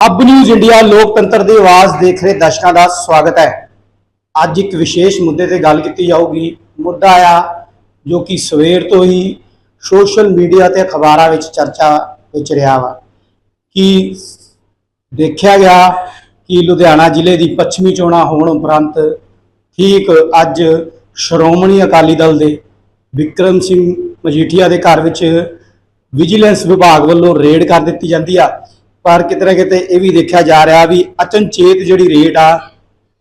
ਅਬ news India ਲੋਕਤੰਤਰ ਦੀ ਆਵਾਜ਼ ਦੇਖ ਰਹੇ ਦਰਸ਼ਕਾਂ ਦਾ ਸਵਾਗਤ ਹੈ। ਅੱਜ ਇੱਕ ਵਿਸ਼ੇਸ਼ ਮੁੱਦੇ ਤੇ ਗੱਲ ਕੀਤੀ ਜਾਊਗੀ। ਮੁੱਦਾ ਆ ਜੋ ਕਿ ਸਵੇਰ ਤੋਂ ਹੀ ਸੋਸ਼ਲ ਮੀਡੀਆ ਤੇ ਅਖਬਾਰਾਂ ਵਿੱਚ ਚਰਚਾ ਵਿੱਚ ਰਿਹਾ ਵਾ। ਕਿ ਦੇਖਿਆ ਗਿਆ ਕਿ ਲੁਧਿਆਣਾ ਜ਼ਿਲ੍ਹੇ ਦੀ ਪੱਛਮੀ ਚੋਣਾਂ ਹੋਣ ਉਪਰੰਤ ਠੀਕ ਅੱਜ ਸ਼੍ਰੋਮਣੀ ਅਕਾਲੀ ਦਲ ਦੇ ਵਿਕਰਮ ਸਿੰਘ ਮਜੀਠੀਆ ਦੇ ਘਰ ਵਿੱਚ ਵਿਜੀਲੈਂਸ ਵਿਭਾਗ ਵੱਲੋਂ ਰੇਡ ਕਰ ਦਿੱਤੀ ਜਾਂਦੀ ਆ। ਪਰ ਕਿਤੇ ਨਾ ਕਿਤੇ ਇਹ ਵੀ ਦੇਖਿਆ ਜਾ ਰਿਹਾ ਵੀ ਅਚਨਚੇਤ ਜਿਹੜੀ ਰੇਟ ਆ,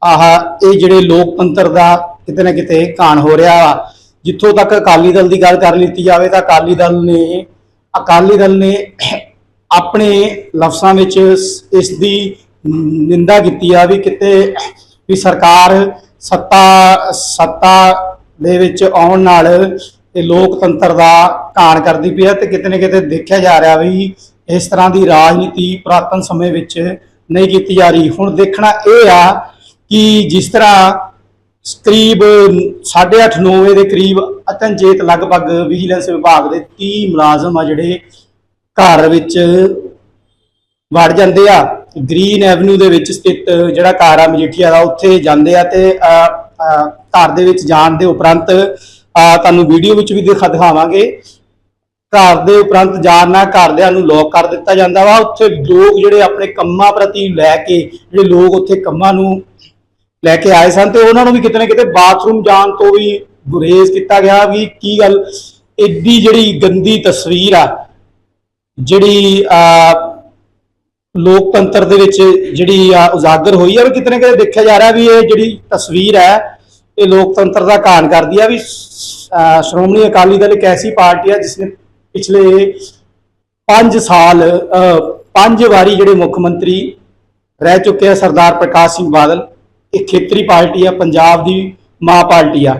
ਆਹ ਇਹ ਜਿਹੜੇ ਲੋਕਤੰਤਰ ਦਾ ਕਿਤੇ ਨਾ ਕਿਤੇ ਘਾਣ ਹੋ ਰਿਹਾ ਵਾ। ਜਿੱਥੋਂ ਤੱਕ ਅਕਾਲੀ ਦਲ ਦੀ ਗੱਲ ਕਰ ਲਿੱਤੀ ਜਾਵੇ ਤਾਂ ਅਕਾਲੀ ਦਲ ਨੇ, ਅਕਾਲੀ ਦਲ ਨੇ ਆਪਣੇ ਲਫ਼ਜ਼ਾਂ ਵਿੱਚ ਇਸ- ਇਸ ਦੀ ਨਿੰਦਾ ਕੀਤੀ ਆ ਵੀ ਕਿਤੇ ਵੀ ਸਰਕਾਰ ਸੱਤਾ ਸੱਤਾ ਦੇ ਵਿੱਚ ਆਉਣ ਨਾਲ ਇਹ ਲੋਕਤੰਤਰ ਦਾ ਘਾਣ ਕਰਦੀ ਪਈ ਹੈ ਤੇ ਕਿਤੇ ਨਾ ਕਿਤੇ ਦੇਖਿਆ ਜਾ ਰਿਹਾ ਵੀ ਇਸ ਤਰ੍ਹਾਂ ਦੀ ਰਾਜਨੀਤੀ ਪੁਰਾਤਨ ਸਮੇਂ ਵਿੱਚ ਨਹੀਂ ਕੀਤੀ ਜਾ ਰਹੀ। ਹੁਣ ਦੇਖਣਾ ਇਹ ਆ ਕਿ ਜਿਸ ਤਰ੍ਹਾਂ ਕਰੀਬ 8:30 9 ਵਜੇ ਦੇ ਕਰੀਬ ਅਤਨਜੇਤ ਲਗਭਗ ਵਿਜੀਲੈਂਸ ਵਿਭਾਗ ਦੇ 30 ਮੁਲਾਜ਼ਮ ਆ ਜਿਹੜੇ ਘਰ ਵਿੱਚ ਵੜ ਜਾਂਦੇ ਆ। ਗ੍ਰੀਨ ਐਵਨਿਊ ਦੇ ਵਿੱਚ ਸਥਿਤ ਜਿਹੜਾ ਘਰ ਆ ਮਜੀਠੀਆ ਦਾ, ਉੱਥੇ ਜਾਂਦੇ ਆ ਤੇ ਘਰ ਦੇ ਵਿੱਚ ਜਾਣ ਦੇ ਉਪਰੰਤ ਤੁਹਾਨੂੰ ਵੀਡੀਓ ਵਿੱਚ ਵੀ ਦਿਖਾ, ਦਿਖਾਵਾਂਗੇ। ਘਰ ਦੇ ਉਪਰੰਤ ਜਾਣ ਨਾਲ ਘਰਦਿਆਂ ਨੂੰ ਲੋਕ ਕਰ ਦਿੱਤਾ ਜਾਂਦਾ ਵਾ। ਉੱਥੇ ਲੋਕ ਜਿਹੜੇ ਆਪਣੇ ਕੰਮਾਂ ਪ੍ਰਤੀ ਲੈ ਕੇ, ਜਿਹੜੇ ਲੋਕ ਉੱਥੇ ਕੰਮਾਂ ਨੂੰ ਲੈ ਕੇ ਆਏ ਸਨ ਤੇ ਉਹਨਾਂ ਨੂੰ ਵੀ ਕਿਤੇ ਨਾ ਕਿਤੇ ਬਾਥਰੂਮ ਜਾਣ ਤੋਂ ਵੀ ਗੁਰੇਜ਼ ਕੀਤਾ ਗਿਆ ਵੀ ਕੀ ਗੱਲ, ਏਡੀ ਜਿਹੜੀ ਗੰਦੀ ਤਸਵੀਰ ਆ, ਜਿਹੜੀ ਆ ਲੋਕਤੰਤਰ ਦੇ ਵਿੱਚ ਜਿਹੜੀ ਆ ਉਜਾਗਰ ਹੋਈ ਆ, ਵੀ ਕਿਤੇ ਨਾ ਕਿਤੇ ਦੇਖਿਆ ਜਾ ਰਿਹਾ ਵੀ ਇਹ ਜਿਹੜੀ ਤਸਵੀਰ ਹੈ, ਇਹ ਲੋਕਤੰਤਰ ਦਾ ਘਾਣ ਕਰਦੀ ਆ ਵੀ, ਅਹ, ਸ਼੍ਰੋਮਣੀ ਅਕਾਲੀ ਦਲ ਇੱਕ ਐਸੀ ਪਾਰਟੀ ਆ ਜਿਸ ਨੇ ਪਿਛਲੇ 5 ਸਾਲ ਅਹ, ਪੰਜ ਵਾਰੀ ਜਿਹੜੇ ਮੁੱਖ ਮੰਤਰੀ ਰਹਿ ਚੁੱਕੇ ਆ ਸਰਦਾਰ ਪ੍ਰਕਾਸ਼ ਸਿੰਘ ਬਾਦਲ ਇਹ ਖੇਤਰੀ ਪਾਰਟੀ ਆ ਪੰਜਾਬ ਦੀ ਮਾਂ ਪਾਰਟੀ ਆ।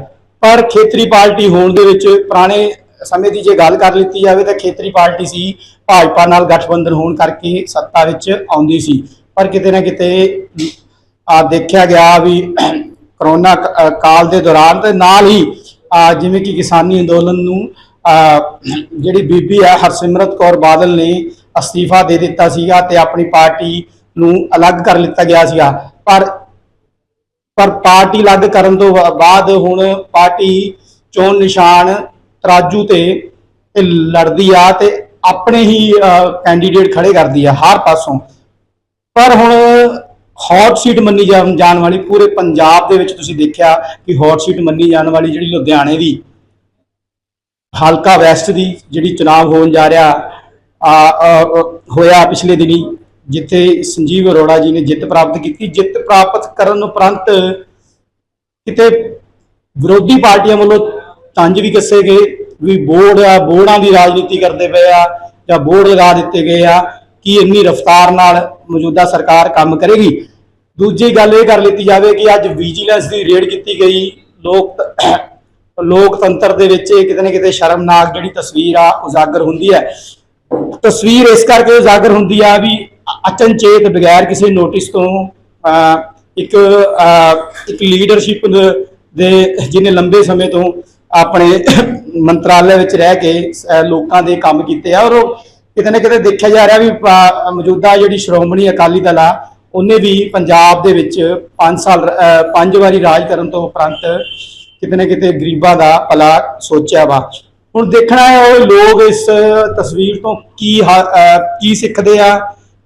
ਪਰ ਖੇਤਰੀ ਪਾਰਟੀ ਹੋਣ ਦੇ ਵਿੱਚ ਪੁਰਾਣੇ ਸਮੇਂ ਦੀ ਜੇ ਗੱਲ ਕਰ ਲਿੱਤੀ ਜਾਵੇ ਤਾਂ ਖੇਤਰੀ ਪਾਰਟੀ ਸੀ ਭਾਜਪਾ ਨਾਲ ਗਠਬੰਧਨ ਹੋਣ ਕਰਕੇ ਸੱਤਾ ਵਿੱਚ ਆਉਂਦੀ ਸੀ। ਪਰ ਕਿਤੇ ਨਾ ਕਿਤੇ ਆ ਦੇਖਿਆ ਗਿਆ ਵੀ ਕਰੋਨਾ ਕਾਲ ਦੇ ਦੌਰਾਨ ਤੇ ਨਾਲ ਹੀ ਆ, ਜਿਵੇਂ ਕਿ ਕਿਸਾਨੀ ਅੰਦੋਲਨ ਨੂੰ ਜਿਹੜੀ ਬੀਬੀ ਆ ਹਰਸਿਮਰਤ ਕੌਰ ਬਾਦਲ ਨੇ ਅਸਤੀਫਾ ਦੇ ਦਿੱਤਾ ਸੀਗਾ ਤੇ ਆਪਣੀ ਪਾਰਟੀ ਨੂੰ ਅਲੱਗ ਕਰ ਲਿੱਤਾ ਗਿਆ ਸੀਗਾ। ਪਰ ਪਰ ਪਾਰਟੀ ਅਲੱਗ ਕਰਨ ਤੋਂ ਬਾਅਦ ਹੁਣ ਪਾਰਟੀ ਚੋਣ ਨਿਸ਼ਾਨ ਤਰਾਜੂ ਤੇ ਲੜਦੀ ਆ ਤੇ ਆਪਣੇ ਹੀ ਕੈਂਡੀਡੇਟ ਖੜੇ ਕਰਦੀ ਆ ਹਰ ਪਾਸੋਂ। ਪਰ ਹੁਣ ਹੌਟ ਸੀਟ ਮੰਨੀ ਜਾਣ ਵਾਲੀ ਪੂਰੇ ਪੰਜਾਬ ਦੇ ਵਿੱਚ ਤੁਸੀਂ ਦੇਖਿਆ ਕਿ ਹੌਟ ਸੀਟ ਮੰਨੀ ਜਾਣ ਵਾਲੀ ਜਿਹੜੀ ਲੁਧਿਆਣੇ ਦੀ ਹਲਕਾ ਵੈਸਟ ਦੀ ਜਿਹੜੀ ਚੁਣਾਵ ਹੋਣ ਜਾ ਰਿਹਾ ਹੋਇਆ ਪਿਛਲੇ ਦਿਨੀ, ਜਿੱਥੇ ਸੰਜੀਵ ਅਰੋੜਾ ਜੀ ਨੇ ਜਿੱਤ ਪ੍ਰਾਪਤ ਕੀਤੀ। ਜਿੱਤ ਪ੍ਰਾਪਤ ਕਰਨ ਉਪਰੰਤ ਕਿਤੇ ਵਿਰੋਧੀ ਪਾਰਟੀਆਂ ਵੱਲੋਂ ਤੰਜ ਵੀ ਕੱਸੇ ਗਏ, ਵੀ ਬੋਰਡ ਆ ਬੋਰਡਾਂ ਦੀ ਰਾਜਨੀਤੀ ਕਰਦੇ ਪਏ ਆ, ਜਾਂ ਬੋਰਡ ਲਗਾ ਦਿੱਤੇ ਗਏ ਆ, ਕਿ ਇੰਨੀ ਰਫ਼ਤਾਰ ਨਾਲ ਮੌਜੂਦਾ ਸਰਕਾਰ ਕੰਮ ਕਰੇਗੀ। ਦੂਜੀ ਗੱਲ ਇਹ ਕਰ ਲਿੱਤੀ ਜਾਵੇ ਕਿ ਅੱਜ ਵਿਜੀਲੈਂਸ ਦੀ ਰੇਡ ਕੀਤੀ ਗਈ। ਲੋਕ ਲੋਕਤੰਤਰ ਦੇ ਵਿੱਚ ਇਹ ਕਿਤੇ ਨਾ ਕਿਤੇ ਸ਼ਰਮਨਾਕ ਜਿਹੜੀ ਤਸਵੀਰ ਆ ਉਜਾਗਰ ਹੁੰਦੀ ਹੈ। ਤਸਵੀਰ ਇਸ ਕਰਕੇ ਉਜਾਗਰ ਹੁੰਦੀ ਆ ਵੀ ਅਚਨਚੇਤ ਬਗੈਰ ਕਿਸੇ ਨੋਟਿਸ ਤੋਂ ਅ, ਇੱਕ ਇੱਕ ਲੀਡਰਸ਼ਿਪ ਦੇ ਜਿਹਨੇ ਲੰਬੇ ਸਮੇਂ ਤੋਂ ਆਪਣੇ ਮੰਤਰਾਲੇ ਵਿੱਚ ਰਹਿ ਕੇ ਲੋਕਾਂ ਦੇ ਕੰਮ ਕੀਤੇ ਆ। ਔਰ ਉਹ ਕਿਤੇ ਨਾ ਕਿਤੇ ਦੇਖਿਆ ਜਾ ਰਿਹਾ ਵੀ ਮੌਜੂਦਾ ਜਿਹੜੀ ਸ਼੍ਰੋਮਣੀ ਅਕਾਲੀ ਦਲ ਆ ਉਹਨੇ ਵੀ ਪੰਜਾਬ ਦੇ ਵਿੱਚ 5 ਸਾਲ ਅ, ਪੰਜ ਵਾਰੀ ਰਾਜ ਕਰਨ ਤੋਂ ਉਪਰੰਤ ਕਿਤੇ ਨਾ ਕਿਤੇ ਗਰੀਬਾਂ ਦਾ ਭਲਾ ਸੋਚਿਆ ਵਾ। ਹੁਣ ਦੇਖਣਾ ਹੈ ਉਹ ਲੋਕ ਇਸ ਤਸਵੀਰ ਤੋਂ ਕੀ ਕੀ ਸਿੱਖਦੇ ਆ,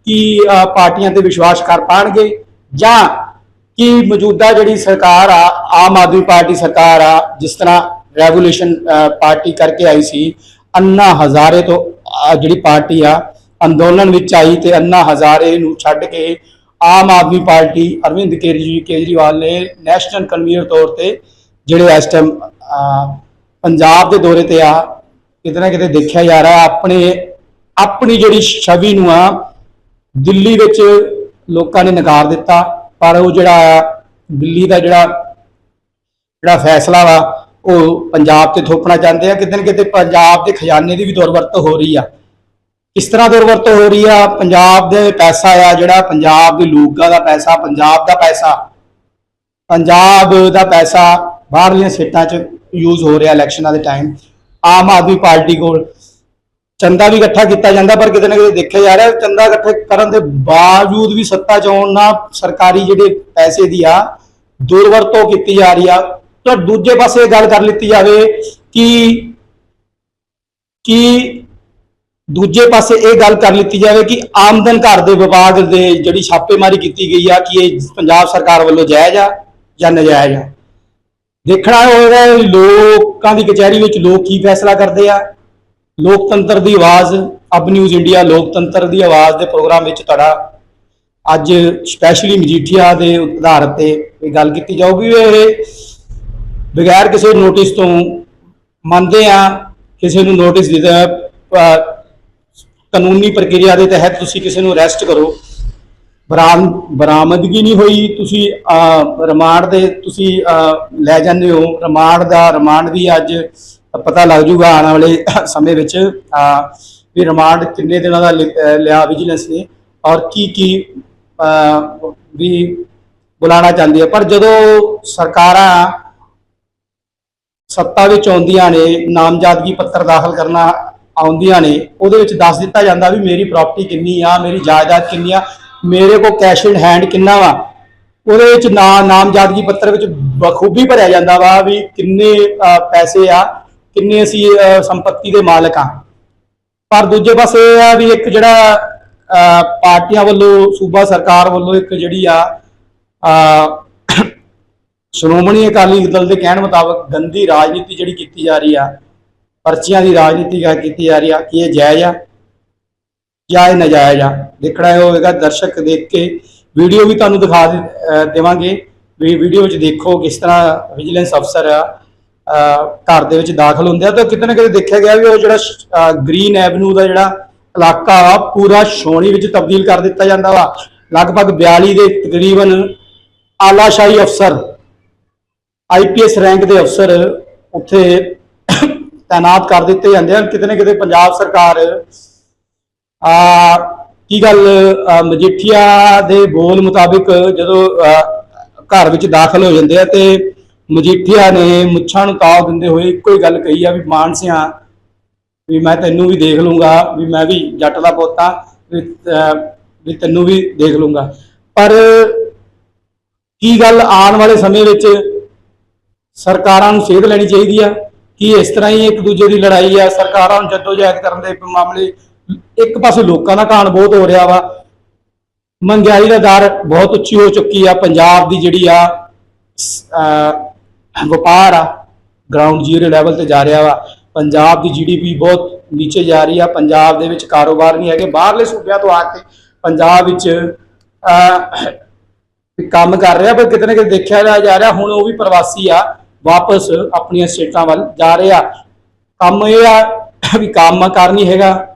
ਕੀ ਪਾਰਟੀਆਂ ਤੇ ਵਿਸ਼ਵਾਸ ਕਰ ਪਾਣਗੇ ਜਾਂ ਕੀ ਮੌਜੂਦਾ ਜਿਹੜੀ ਸਰਕਾਰ ਆ, ਆਮ ਆਦਮੀ ਪਾਰਟੀ ਸਰਕਾਰ ਆ, ਜਿਸ ਤਰ੍ਹਾਂ ਰੈਵੋਲੂਸ਼ਨ ਪਾਰਟੀ ਕਰਕੇ ਆਈ ਸੀ, ਅੰਨਾ ਹਜ਼ਾਰੇ ਤੋਂ ਜਿਹੜੀ ਪਾਰਟੀ ਆ, ਅੰਦੋਲਨ ਵਿੱਚ ਆਈ ਤੇ ਅੰਨਾ ਹਜ਼ਾਰੇ ਨੂੰ ਛੱਡ ਕੇ ਆਮ ਆਦਮੀ ਪਾਰਟੀ ਅਰਵਿੰਦ ਕੇਜਰੀਵਾਲ ਨੇ ਨੈਸ਼ਨਲ ਕਨਵੀਨਰ ਤੌਰ ਤੇ ਜਿਹੜੇ ਇਸ ਟਾਈਮ ਪੰਜਾਬ ਦੇ ਦੌਰੇ ਤੇ ਆ ਕਿਤੇ ਨਾ ਕਿਤੇ ਦੇਖਿਆ ਜਾ ਰਿਹਾ ਆਪਣੇ ਆਪਣੀ ਜਿਹੜੀ ਛਵੀ ਨੂੰ ਆ ਦਿੱਲੀ ਵਿੱਚ ਲੋਕਾਂ ਨੇ ਨਕਾਰ ਦਿੱਤਾ ਪਰ ਉਹ ਜਿਹੜਾ ਆ, ਦਿੱਲੀ ਦਾ ਜਿਹੜਾ ਜਿਹੜਾ ਫੈਸਲਾ ਵਾ ਉਹ ਪੰਜਾਬ ਤੇ ਥੋਪਣਾ ਚਾਹੁੰਦੇ ਆ ਕਿਤੇ ਨਾ ਕਿਤੇ ਪੰਜਾਬ ਦੇ ਖਜ਼ਾਨੇ ਦੀ ਵੀ ਦੁਰਵਰਤੋਂ ਹੋ ਰਹੀ ਆ। ਕਿਸ ਤਰ੍ਹਾਂ ਦੁਰਵਰਤੋਂ ਹੋ ਰਹੀ ਆ? ਪੰਜਾਬ ਦੇ ਪੈਸਾ ਆ ਜਿਹੜਾ ਪੰਜਾਬ ਦੇ ਲੋਕਾਂ ਦਾ ਪੈਸਾ ਪੰਜਾਬ ਦਾ ਪੈਸਾ ਪੰਜਾਬ ਦਾ ਪੈਸਾ ਬਾਹਰਲੀਆਂ ਸਟੇਟਾਂ 'ਚ ਯੂਜ਼ ਹੋ ਰਿਹਾ ਇਲੈਕਸ਼ਨਾਂ ਦੇ ਟਾਈਮ ਆਮ ਆਦਮੀ ਪਾਰਟੀ ਕੋਲ ਚੰਦਾ ਵੀ ਇਕੱਠਾ ਕੀਤਾ ਜਾਂਦਾ, ਪਰ ਕਿਤੇ ਨਾ ਕਿਤੇ ਦੇਖਿਆ ਜਾ ਰਿਹਾ ਚੰਦਾ ਇਕੱਠੇ ਕਰਨ ਦੇ ਬਾਵਜੂਦ ਵੀ ਸੱਤਾ ਚ ਆਉਣ ਨਾਲ ਸਰਕਾਰੀ ਜਿਹੜੇ ਪੈਸੇ ਦੀ ਆ, ਦੁਰਵਰਤੋਂ ਕੀਤੀ ਜਾ ਰਹੀ ਆ। ਤਾਂ ਦੂਜੇ ਪਾਸੇ ਇਹ ਗੱਲ ਕਰ ਲਿੱਤੀ ਜਾਵੇ ਕਿ ਕਿ ਦੂਜੇ ਪਾਸੇ ਇਹ ਗੱਲ ਕਰ ਲਿੱਤੀ ਜਾਵੇ ਕਿ ਆਮਦਨ ਘਰ ਦੇ ਵਿਭਾਗ ਦੇ ਜਿਹੜੀ ਛਾਪੇਮਾਰੀ ਕੀਤੀ ਗਈ ਆ, ਕਿ ਇਹ ਪੰਜਾਬ ਸਰਕਾਰ ਵੱਲੋਂ ਜਾਇਜ਼ ਆ ਜਾਂ ਨਜਾਇਜ਼ ਆ। ਦੇਖਣਾ ਹੋਏਗਾ ਲੋਕਾਂ ਦੀ ਕਚਹਿਰੀ ਵਿੱਚ ਲੋਕ ਕੀ ਫੈਸਲਾ ਕਰਦੇ ਆ। ਲੋਕਤੰਤਰ ਦੀ ਆਵਾਜ਼, ਅਬ ਨਿਊਜ਼ ਇੰਡੀਆ ਲੋਕਤੰਤਰ ਦੀ ਆਵਾਜ਼ ਦੇ ਪ੍ਰੋਗਰਾਮ ਵਿੱਚ ਤੁਹਾਡਾ ਅੱਜ ਸਪੈਸ਼ਲੀ ਮਜੀਠੀਆ ਦੇ ਆਧਾਰ ਤੇ ਇਹ ਗੱਲ ਕੀਤੀ ਜਾਊਗੀ। ਇਹ ਬਗੈਰ ਕਿਸੇ ਨੋਟਿਸ ਤੋਂ ਮੰਨਦੇ ਆ, ਕਿਸੇ ਨੂੰ ਨੋਟਿਸ ਦਿੱਤਾ ਕਾਨੂੰਨੀ ਪ੍ਰਕਿਰਿਆ ਦੇ ਤਹਿਤ ਤੁਸੀਂ ਕਿਸੇ ਨੂੰ ਅਰੈਸਟ ਕਰੋ। ਬਰਾਮਦਗੀ ਨਹੀਂ ਹੋਈ ਤੁਸੀਂ ਰਿਮਾਂਡ ਦੇ ਤੁਸੀਂ ਲੈ ਜਾਂਦੇ ਹੋ। ਰਿਮਾਂਡ ਦਾ ਰਿਮਾਂਡ ਵੀ ਅੱਜ ਪਤਾ ਲੱਗ ਜੂਗਾ ਆਉਣ ਵਾਲੇ ਸਮੇਂ ਵਿੱਚ ਵੀ ਰਿਮਾਂਡ ਕਿੰਨੇ ਦਿਨਾਂ ਦਾ ਲਿਆ ਵਿਜੀਲੈਂਸ ਨੇ ਔਰ ਕੀ ਕੀ ਅਹ, ਵੀ ਬੁਲਾਣਾ ਚਾਹੁੰਦੀ ਹੈ ਪਰ ਜਦੋਂ ਸਰਕਾਰਾਂ ਸੱਤਾ ਵਿੱਚ ਆਉਂਦੀਆਂ ਨੇ ਨਾਮਜ਼ਦਗੀ ਪੱਤਰ ਦਾਖਲ ਕਰਨਾ ਆਉਂਦੀਆਂ ਨੇ ਉਹਦੇ ਵਿੱਚ ਦੱਸ ਦਿੱਤਾ ਜਾਂਦਾ ਵੀ ਮੇਰੀ ਪ੍ਰਾਪਰਟੀ ਕਿੰਨੀ ਆ ਮੇਰੀ ਜਾਇਦਾਦ ਕਿੰਨੀ ਆ। ਮੇਰੇ ਕੋਲ ਕੈਸ਼ ਇਨ ਹੈਂਡ ਕਿੰਨਾ ਵਾ? ਉਹਦੇ ਵਿੱਚ ਨਾ ਨਾਮਜ਼ਦਗੀ ਪੱਤਰ ਵਿੱਚ ਬਖੂਬੀ ਭਰਿਆ ਜਾਂਦਾ ਵਾ ਵੀ ਕਿੰਨੇ ਪੈਸੇ ਆ ਕਿੰਨੇ ਅਸੀਂ ਸੰਪਤੀ ਦੇ ਮਾਲਕ ਆ। ਪਰ ਦੂਜੇ ਪਾਸੇ ਇਹ ਆ ਵੀ ਇੱਕ ਜਿਹੜਾ ਅਹ, ਪਾਰਟੀਆਂ ਵੱਲੋਂ ਸੂਬਾ ਸਰਕਾਰ ਵੱਲੋਂ ਇੱਕ ਜਿਹੜੀ ਆ ਸ਼੍ਰੋਮਣੀ ਅਕਾਲੀ ਦਲ ਦੇ ਕਹਿਣ ਮੁਤਾਬਕ ਗੰਦੀ ਰਾਜਨੀਤੀ ਜਿਹੜੀ ਕੀਤੀ ਜਾ ਰਹੀ ਆ ਪਰਚੀਆਂ ਦੀ ਰਾਜਨੀਤੀ ਕੀਤੀ ਜਾ ਰਹੀ ਆ ਕੀ ਇਹ ਜਾਇਜ਼ ਆ। ਜਾਇਜ਼ ਇਹ ਨਜਾਇਜ਼ ਆ। ਦੇਖਣਾ ਹੋਵੇਗਾ, ਦਰਸ਼ਕ ਦੇਖ ਕੇ ਵੀਡੀਓ ਵੀ ਤੁਹਾਨੂੰ ਦਿਖਾ ਦੇਵਾਂਗੇ। ਵੀ ਵੀਡੀਓ ਵਿੱਚ ਦੇਖੋ ਕਿਸ ਤਰ੍ਹਾਂ ਵਿਜੀਲੈਂਸ ਅਫਸਰ ਆ ਘਰ ਦੇ ਵਿੱਚ ਦਾਖਲ ਹੁੰਦੇ ਆ। ਤਾਂ ਕਿਤੇ ਨਾ ਕਿਤੇ ਦੇਖਿਆ ਗਿਆ ਵੀ ਉਹ ਜਿਹੜਾ ਗ੍ਰੀਨ ਐਵਨਿਊ ਦਾ ਜਿਹੜਾ ਇਲਾਕਾ ਆ, ਪੂਰਾ ਛੋਣੀ ਵਿੱਚ ਤਬਦੀਲ ਕਰ ਦਿੱਤਾ ਜਾਂਦਾ ਵਾ। ਲਗਭਗ 42 ਦੇ ਤਕਰੀਬਨ ਆਲਾਸ਼ਾਹੀ ਅਫਸਰ ਆਈਪੀਐਸ ਰੈਂਕ ਦੇ ਅਫਸਰ ਉੱਥੇ ਤਾਇਨਾਤ ਕਰ ਦਿੱਤੇ ਜਾਂਦੇ ਹਨ। ਕਿਤੇ ਨਾ ਕਿਤੇ ਪੰਜਾਬ ਸਰਕਾਰ ਆ ਕੀ ਗੱਲ ਮਜੀਠੀਆ ਦੇ ਬੋਲ ਮੁਤਾਬਿਕ ਜਦੋਂ ਘਰ ਵਿੱਚ ਦਾਖਲ ਹੋ ਜਾਂਦੇ ਆ ਤੇ ਮਜੀਠੀਆ ਨੇ ਮੁੱਛਾਂ ਨੂੰ ਤਾव ਦਿੰਦੇ ਹੋਏ ਇੱਕੋ ਹੀ ਗੱਲ ਕਹੀ ਆ ਵੀ ਮਾਨਸਿਆ ਵੀ ਮੈਂ ਤੈਨੂੰ ਵੀ ਦੇਖ ਲੂੰਗਾ ਵੀ ਮੈਂ ਵੀ ਜੱਟ ਦਾ ਪੁੱਤ ਵੀ ਅਹ, ਵੀ ਤੈਨੂੰ ਵੀ ਦੇਖ ਲੂੰਗਾ। ਪਰ ਕੀ ਗੱਲ ਆਉਣ ਵਾਲੇ ਸਮੇਂ ਵਿੱਚ ਸਰਕਾਰਾਂ ਨੂੰ ਸੇਧ ਲੈਣੀ ਚਾਹੀਦੀ ਆ? ਕਿ ਇਸ ਤਰ੍ਹਾਂ ਹੀ ਇੱਕ ਦੂਜੇ ਦੀ ਲੜਾਈ ਆ? ਸਰਕਾਰਾਂ ਨੂੰ ਜਦੋਜਹਿਦ ਕਰਨ ਦੇ ਮਾਮਲੇ ਇੱਕ ਪਾਸੇ ਲੋਕਾਂ ਦਾ ਕਾਣ ਬਹੁਤ ਹੋ ਰਿਹਾ ਵਾ। ਮਹਿੰਗਾਈ ਦਾ ਦਰ ਬਹੁਤ ਉੱਚੀ ਹੋ ਚੁੱਕੀ ਆ। ਪੰਜਾਬ ਦੀ ਜਿਹੜੀ ਆ ਵਪਾਰ ਆ ਗਰਾਊਂਡ ਜ਼ੀਰੋ ਲੈਵਲ ਤੇ ਜਾ ਰਿਹਾ ਵਾ। ਪੰਜਾਬ ਦੀ ਜੀਡੀਪੀ ਬਹੁਤ ਨੀਚੇ ਜਾ ਰਹੀ ਆ। ਪੰਜਾਬ ਦੇ ਵਿੱਚ ਕਾਰੋਬਾਰ ਨਹੀਂ ਹੈਗੇ। ਬਾਹਰਲੇ ਸੂਬਿਆਂ ਤੋਂ ਆ ਕੇ ਪੰਜਾਬ ਵਿੱਚ ਕੰਮ ਕਰ ਰਿਹਾ, ਪਰ ਕਿਤੇ ਨਾ ਕਿਤੇ ਦੇਖਿਆ ਜਾ ਰਿਹਾ। ਹੁਣ ਉਹ ਵੀ ਪ੍ਰਵਾਸੀ ਆ, ਵਾਪਸ ਆਪਣੀਆਂ ਸਟੇਟਾਂ ਵੱਲ ਜਾ ਰਹੇ ਆ। ਕੰਮ ਇਹ ਆ ਵੀ ਕੰਮ ਕਰ ਨਹੀਂ ਹੈਗਾ।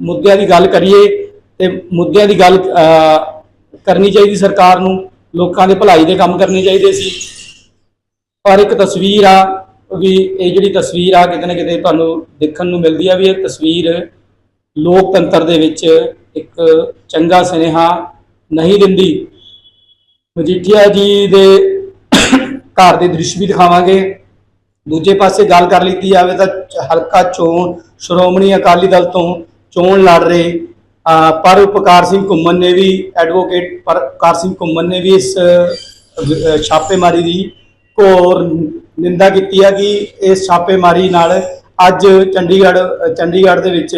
ਮੁੱਦਿਆਂ ਦੀ ਗੱਲ ਕਰੀਏ ਤੇ ਮੁੱਦਿਆਂ ਦੀ ਗੱਲ ਕਰਨੀ ਚਾਹੀਦੀ ਸਰਕਾਰ ਨੂੰ, ਲੋਕਾਂ ਦੇ ਭਲਾਈ ਦੇ ਕੰਮ ਕਰਨੇ ਚਾਹੀਦੇ ਸੀ। ਪਰ ਇੱਕ ਤਸਵੀਰ ਆ ਵੀ ਇਹ ਜਿਹੜੀ ਤਸਵੀਰ ਆ, ਕਿਤੇ ਨਾ ਕਿਤੇ ਤੁਹਾਨੂੰ ਦੇਖਣ ਨੂੰ ਮਿਲਦੀ ਆ ਵੀ ਇਹ ਤਸਵੀਰ ਲੋਕਤੰਤਰ ਦੇ ਵਿੱਚ ਇੱਕ ਚੰਗਾ ਸੁਨੇਹਾ ਨਹੀਂ ਦਿੰਦੀ। ਮਜੀਠੀਆ ਜੀ ਦੇ ਘਰ ਦੇ ਦ੍ਰਿਸ਼ ਵੀ ਦਿਖਾਵਾਂਗੇ। ਦੂਜੇ ਪਾਸੇ ਗੱਲ ਕਰ ਲਈ ਜਾਵੇ ਤਾਂ ਹਲਕਾ ਚੋਣ ਸ਼੍ਰੋਮਣੀ ਅਕਾਲੀ ਦਲ ਤੋਂ ਚੋਣ ਲੜ ਰਹੇ। ਅਹ, ਪਰ ਉਪਕਾਰ ਸਿੰਘ ਘੁੰਮਣ ਨੇ ਵੀ ਐਡਵੋਕੇਟ ਪਰਕਾਰ ਸਿੰਘ ਘੁੰਮਣ ਨੇ ਵੀ ਇਸ ਛਾਪੇਮਾਰੀ ਦੀ ਘੋਰ ਨਿੰਦਾ ਕੀਤੀ ਹੈ ਕਿ ਇਸ ਛਾਪੇਮਾਰੀ ਨਾਲ ਅੱਜ ਚੰਡੀਗੜ੍ਹ ਚੰਡੀਗੜ੍ਹ ਦੇ ਵਿੱਚ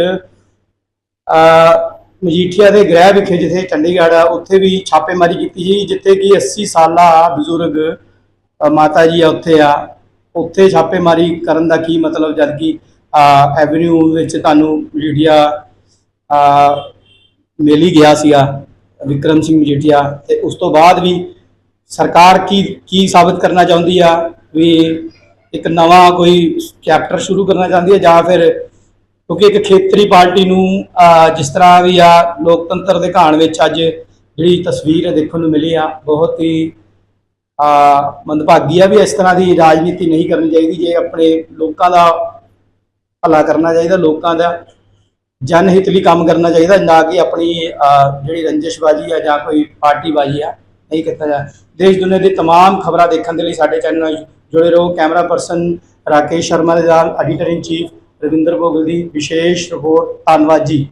ਮਜੀਠੀਆ ਦੇ ਗ੍ਰਹਿ ਵਿਖੇ ਜਿੱਥੇ ਚੰਡੀਗੜ੍ਹ ਆ ਉੱਥੇ ਵੀ ਛਾਪੇਮਾਰੀ ਕੀਤੀ ਜੀ ਜਿੱਥੇ ਕਿ 80 ਸਾਲਾ ਬਜ਼ੁਰਗ ਮਾਤਾ ਜੀ ਆ ਉੱਥੇ ਆ। ਉੱਥੇ ਛਾਪੇਮਾਰੀ ਕਰਨ ਦਾ ਕੀ ਮਤਲਬ ਜਦ ਕਿ ਐਵਨਿਊ ਵਿੱਚ ਤੁਹਾਨੂੰ ਮਜੀਠੀਆ ਅਹ ਮਿਲ ਹੀ ਗਿਆ ਸੀਗਾ, ਵਿਕਰਮ ਸਿੰਘ ਮਜੀਠੀਆ। ਤੇ ਉਸ ਤੋਂ ਬਾਅਦ ਵੀ ਸਰਕਾਰ ਕੀ ਕੀ ਸਾਬਤ ਕਰਨਾ ਚਾਹੁੰਦੀ ਆ? ਵੀ ਇੱਕ ਨਵਾਂ ਕੋਈ ਚੈਪਟਰ ਸ਼ੁਰੂ ਕਰਨਾ ਚਾਹੁੰਦੀ ਹੈ ਜਾਂ ਫਿਰ ਕਿਉਂਕਿ ਇੱਕ ਖੇਤਰੀ ਪਾਰਟੀ ਨੂੰ ਜਿਸ ਤਰ੍ਹਾਂ ਵੀ ਆ, ਲੋਕਤੰਤਰ ਦੇ ਘਾਣ ਵਿੱਚ ਅੱਜ ਜਿਹੜੀ ਤਸਵੀਰ ਦੇਖਣ ਨੂੰ ਮਿਲੀ ਆ, ਬਹੁਤ ਹੀ ਮੰਦਭਾਗੀ ਆ ਵੀ ਇਸ ਤਰ੍ਹਾਂ ਦੀ ਰਾਜਨੀਤੀ ਨਹੀਂ ਕਰਨੀ ਚਾਹੀਦੀ, ਜੇ ਆਪਣੇ ਲੋਕਾਂ ਦਾ ਭਲਾ ਕਰਨਾ ਚਾਹੀਦਾ, ਲੋਕਾਂ ਦਾ ਜਨ ਹਿੱਤ ਲਈ ਕੰਮ ਕਰਨਾ ਚਾਹੀਦਾ, ਨਾ ਕਿ ਆਪਣੀ ਜਿਹੜੀ ਰੰਜਿਸ਼ਬਾਜੀ ਆ ਜਾਂ ਕੋਈ ਪਾਰਟੀਬਾਜੀ ਆ, ਨਹੀਂ ਕੀਤਾ ਜਾ ਦੇਸ਼ ਦੁਨੀਆ ਦੀ ਤਮਾਮ ਖਬਰਾਂ ਦੇਖਣ ਦੇ ਲਈ ਸਾਡੇ ਚੈਨਲ ਨਾਲ ਜੁੜੇ ਰਹੋ। ਕੈਮਰਾ ਪਰਸਨ ਰਾਕੇਸ਼ ਸ਼ਰਮਾ ਦੇ ਨਾਲ editor in chief Ravinder Bhogal ਦੀ ਵਿਸ਼ੇਸ਼ ਰਿਪੋਰਟ ਧੰਨਵਾਦ ਜੀ।